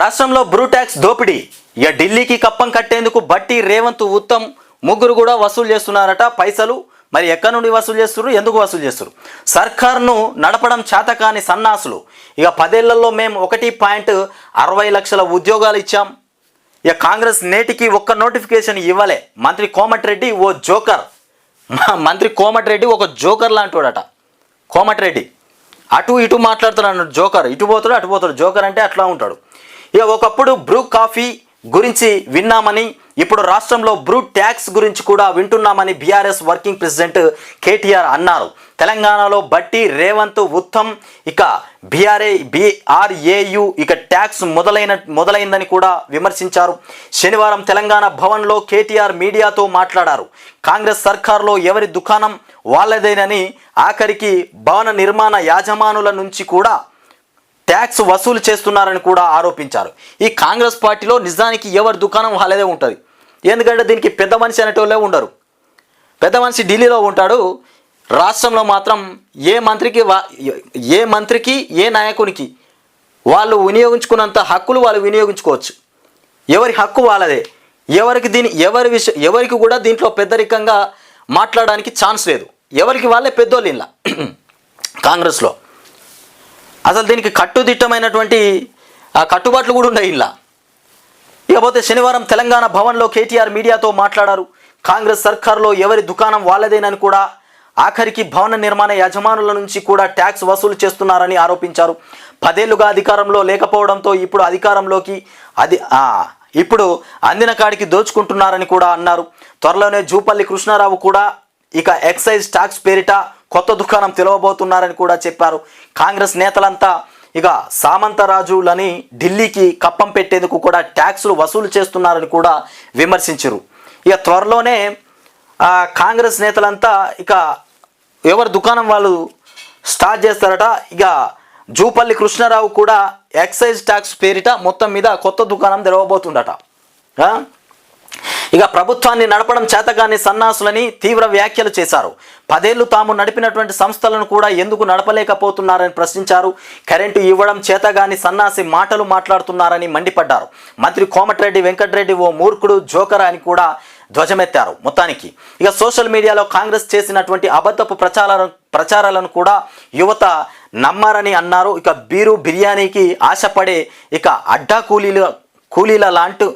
రాష్ట్రంలో బ్రూటాక్స్ దోపిడీ. ఇక ఢిల్లీకి కప్పం కట్టేందుకు బట్టి రేవంత్ ఉత్తమ్ ముగ్గురు కూడా వసూలు చేస్తున్నారట పైసలు. మరి ఎక్కడి నుండి వసూలు చేస్తున్నారు ఎందుకు వసూలు చేస్తారు సర్కార్ను నడపడం చేతకాని సన్నాసులు. ఇక పదేళ్ళలో మేము ఒకటి పాయింట్ అరవై లక్షల ఉద్యోగాలు ఇచ్చాం. ఇక కాంగ్రెస్ నేటికి ఒక్క నోటిఫికేషన్ ఇవ్వలే. మంత్రి కోమటిరెడ్డి ఓ జోకర్. మంత్రి కోమటిరెడ్డి ఒక జోకర్ లాంటివాడట. కోమటిరెడ్డి. అటు ఇటు మాట్లాడుతున్నాడు జోకర్. ఇటు పోతాడు అటు పోతాడు. జోకర్ అంటే అట్లా ఉంటాడు. ఇక ఒకప్పుడు బ్రూ కాఫీ గురించి విన్నామని ఇప్పుడు రాష్ట్రంలో బ్రూ ట్యాక్స్ గురించి కూడా వింటున్నామని బీఆర్ఎస్ వర్కింగ్ ప్రెసిడెంట్ కేటీఆర్ అన్నారు. తెలంగాణలో బట్టి రేవంత్ ఉత్తమ్ ఇక బీఆర్ఏ బీఆర్ఏయు ఇక ట్యాక్స్ మొదలైన మొదలైందని కూడా విమర్శించారు. శనివారం తెలంగాణ భవన్లో కేటీఆర్ మీడియాతో మాట్లాడారు. కాంగ్రెస్ సర్కార్లో ఎవరి దుకాణం వాళ్ళదేనని ఆఖరికి భవన నిర్మాణ యాజమానుల నుంచి కూడా ట్యాక్స్ వసూలు చేస్తున్నారని కూడా ఆరోపించారు. ఈ కాంగ్రెస్ పార్టీలో నిజానికి ఎవరి దుకాణం వాళ్ళదే ఉంటుంది. ఎందుకంటే దీనికి పెద్ద మనిషి అనేటోళ్ళే ఉండరు. పెద్ద మనిషి ఢిల్లీలో ఉంటాడు. రాష్ట్రంలో మాత్రం ఏ మంత్రికి వా- ఏ మంత్రికి ఏ నాయకునికి వాళ్ళు వినియోగించుకున్నంత హక్కులు వాళ్ళు వినియోగించుకోవచ్చు. ఎవరి హక్కు వాళ్ళదే. ఎవరికి దీని ఎవరి విష ఎవరికి కూడా దీంట్లో పెద్దరికంగా మాట్లాడడానికి ఛాన్స్ లేదు. ఎవరికి వాళ్ళే పెద్దోళ్ళు ఇలా. కాంగ్రెస్లో. అసలు దీనికి కట్టుదిట్టమైనటువంటి ఆ కట్టుబాట్లు కూడా ఉన్నాయి ఇలా ఇకపోతే శనివారం తెలంగాణ భవన్లో కేటీఆర్ మీడియాతో మాట్లాడారు. కాంగ్రెస్ సర్కార్లో ఎవరి దుకాణం వాళ్ళదేనని కూడా ఆఖరికి భవన నిర్మాణ యజమానుల నుంచి కూడా ట్యాక్స్ వసూలు చేస్తున్నారని ఆరోపించారు. పదేళ్ళుగా అధికారంలో లేకపోవడంతో ఇప్పుడు అధికారంలోకి అది ఇప్పుడు అందిన కాడికి దోచుకుంటున్నారని కూడా అన్నారు. త్వరలోనే జూపల్లి కృష్ణారావు కూడా ఇక ఎక్సైజ్ ట్యాక్స్ పేరిట కొత్త దుకాణం తెలవబోతున్నారని కూడా చెప్పారు. కాంగ్రెస్ నేతలంతా ఇక సామంతరాజులని ఢిల్లీకి కప్పం పెట్టేందుకు కూడా ట్యాక్సులు వసూలు చేస్తున్నారని కూడా విమర్శించారు. ఇక త్వరలోనే కాంగ్రెస్ నేతలంతా ఇక ఎవరి దుకాణం వాళ్ళు స్టార్ట్ చేస్తారట ఇక జూపల్లి కృష్ణారావు కూడా ఎక్సైజ్ ట్యాక్స్ పేరిట మొత్తం మీద కొత్త దుకాణం తెరవబోతుండట ఇక ప్రభుత్వాన్ని నడపడం చేతగాని సన్నాసులని తీవ్ర వ్యాఖ్యలు చేశారు. పదేళ్ళు తాము నడిపినటువంటి సంస్థలను కూడా ఎందుకు నడపలేకపోతున్నారని ప్రశ్నించారు. కరెంటు ఇవ్వడం చేతగాని సన్నాసి మాటలు మాట్లాడుతున్నారని మండిపడ్డారు. మంత్రి కోమటిరెడ్డి వెంకటరెడ్డి ఓ మూర్ఖుడు జోకర్ అని కూడా ధ్వజమెత్తారు మొత్తానికి. ఇక సోషల్ మీడియాలో కాంగ్రెస్ చేసినటువంటి అబద్ధపు ప్రచార ప్రచారాలను కూడా యువత నమ్మారని అన్నారు. ఇక బీరు బిర్యానీకి ఆశపడే ఇక అడ్డా కూలీల కూలీల లాంటి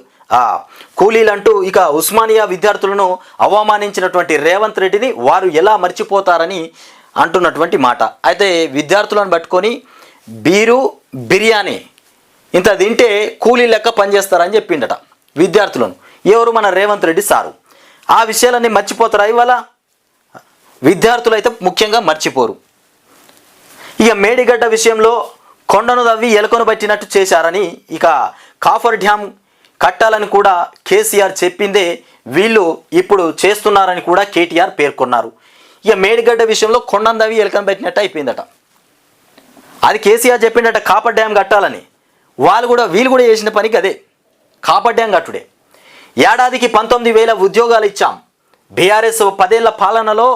కూలీలంటూ ఇక ఉస్మానియా విద్యార్థులను అవమానించినటువంటి రేవంత్ రెడ్డిని వారు ఎలా మర్చిపోతారని అంటున్నటువంటి మాట. అయితే విద్యార్థులను పట్టుకొని బీరు బిర్యానీ ఇంత తింటే కూలీ లెక్క పనిచేస్తారని చెప్పిండట విద్యార్థులను. ఎవరు మన రేవంత్ రెడ్డి సారు? ఆ విషయాలన్నీ మర్చిపోతారా ఇవాళ? విద్యార్థులు అయితే ముఖ్యంగా మర్చిపోరు. ఇక మేడిగడ్డ విషయంలో కొండను తవ్వి ఎలుకను పట్టినట్టు చేశారని ఇక కాఫర్ డ్యామ్ కట్టాలని కూడా కేసీఆర్ చెప్పిందే వీళ్ళు ఇప్పుడు చేస్తున్నారని కూడా కేటీఆర్ పేర్కొన్నారు. ఇక మేడిగడ్డ విషయంలో కొండందవి ఎలకం పెట్టినట్టు అయిపోయిందట. అది కేసీఆర్ చెప్పిండట కాపర్ డ్యామ్ కట్టాలని. వాళ్ళు కూడా వీళ్ళు కూడా చేసిన పనికి అదే. కాపర్ డ్యామ్ కట్టుడే. ఏడాదికి పంతొమ్మిది వేల ఉద్యోగాలు ఇచ్చాం. బీఆర్ఎస్ పదేళ్ళ పాలనలో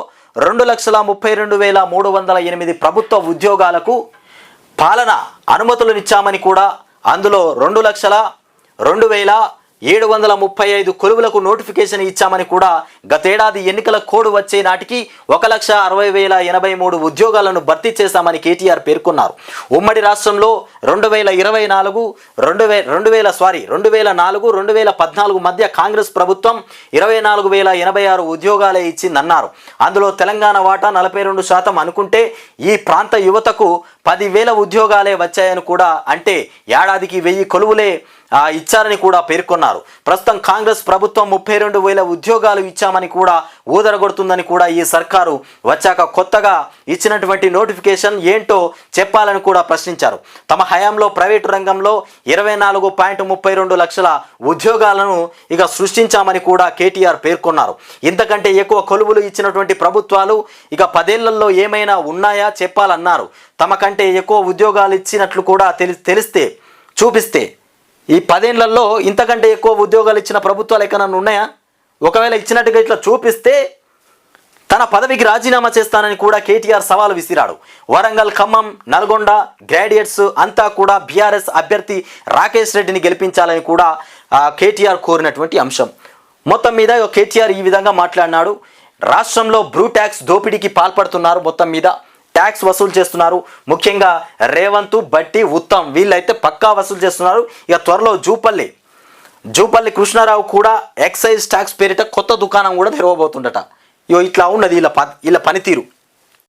రెండు లక్షల ముప్పై రెండు వేల మూడు వందల ఎనిమిది ప్రభుత్వ ఉద్యోగాలకు పాలన అనుమతులనిచ్చామని కూడా అందులో రెండు లక్షల రెండు వేల ఏడు వందల ముప్పై ఐదు కొలువులకు నోటిఫికేషన్ ఇచ్చామని కూడా గతేడాది ఎన్నికల కోడ్ వచ్చే నాటికి ఒక లక్ష అరవై వేల ఎనభై మూడు ఉద్యోగాలను భర్తీ చేశామని కేటీఆర్ పేర్కొన్నారు. ఉమ్మడి రాష్ట్రంలో రెండు వేల ఇరవై నాలుగు రెండు వే రెండు వేల సారీ రెండు వేల నాలుగు రెండు వేల పద్నాలుగు మధ్య కాంగ్రెస్ ప్రభుత్వం ఇరవై నాలుగు వేల ఎనభై ఆరు ఉద్యోగాలే ఇచ్చిందన్నారు. అందులో తెలంగాణ వాటా నలభై రెండు శాతం అనుకుంటే ఈ ప్రాంత యువతకు పదివేల ఉద్యోగాలే వచ్చాయని కూడా అంటే ఏడాదికి వెయ్యి కొలువులే ఇచ్చారని కూడా పేర్కొన్నారు. ప్రస్తుతం కాంగ్రెస్ ప్రభుత్వం ముప్పై రెండు వేల ఉద్యోగాలు ఇచ్చామని కూడా ఊదరగొడుతుందని కూడా ఈ సర్కారు వచ్చాక కొత్తగా ఇచ్చినటువంటి నోటిఫికేషన్ ఏంటో చెప్పాలని కూడా ప్రశ్నించారు. తమ హయాంలో ప్రైవేటు రంగంలో ఇరవై నాలుగు పాయింట్ ముప్పై రెండు లక్షల ఉద్యోగాలను ఇక సృష్టించామని కూడా కేటీఆర్ పేర్కొన్నారు. ఇంతకంటే ఎక్కువ కొలువులు ఇచ్చినటువంటి ప్రభుత్వాలు ఇక పదేళ్ళలో ఏమైనా ఉన్నాయా చెప్పాలన్నారు. తమ కంటే ఎక్కువ ఉద్యోగాలు ఇచ్చినట్లు కూడా తెలి తెలిస్తే చూపిస్తే ఈ పదేళ్ళలో ఇంతకంటే ఎక్కువ ఉద్యోగాలు ఇచ్చిన ప్రభుత్వాలు ఎక్కడన్నా ఉన్నాయా? ఒకవేళ ఇచ్చినట్టుగా ఇట్లా చూపిస్తే తన పదవికి రాజీనామా చేస్తానని కూడా కేటీఆర్ సవాలు విసిరాడు. వరంగల్ ఖమ్మం నల్గొండ గ్రాడ్యుయేట్స్ అంతా కూడా బీఆర్ఎస్ అభ్యర్థి రాకేష్ రెడ్డిని గెలిపించాలని కూడా కేటీఆర్ కోరినటువంటి అంశం. మొత్తం మీద కేటీఆర్ ఈ విధంగా మాట్లాడినాడు. రాష్ట్రంలో బ్రూ ట్యాక్స్ దోపిడీకి పాల్పడుతున్నారు మొత్తం మీద. ట్యాక్స్ వసూలు చేస్తున్నారు. ముఖ్యంగా రేవంత్ బట్టి ఉత్తమ్ వీళ్ళైతే పక్కా వసూలు చేస్తున్నారు. ఇక త్వరలో జూపల్లి. జూపల్లి కృష్ణారావు కూడా ఎక్సైజ్ ట్యాక్స్ పేరిట కొత్త దుకాణం కూడా తెరవబోతుండట ఇగో ఇట్లా ఉన్నది వీళ్ళ ప వీళ్ళ పనితీరు.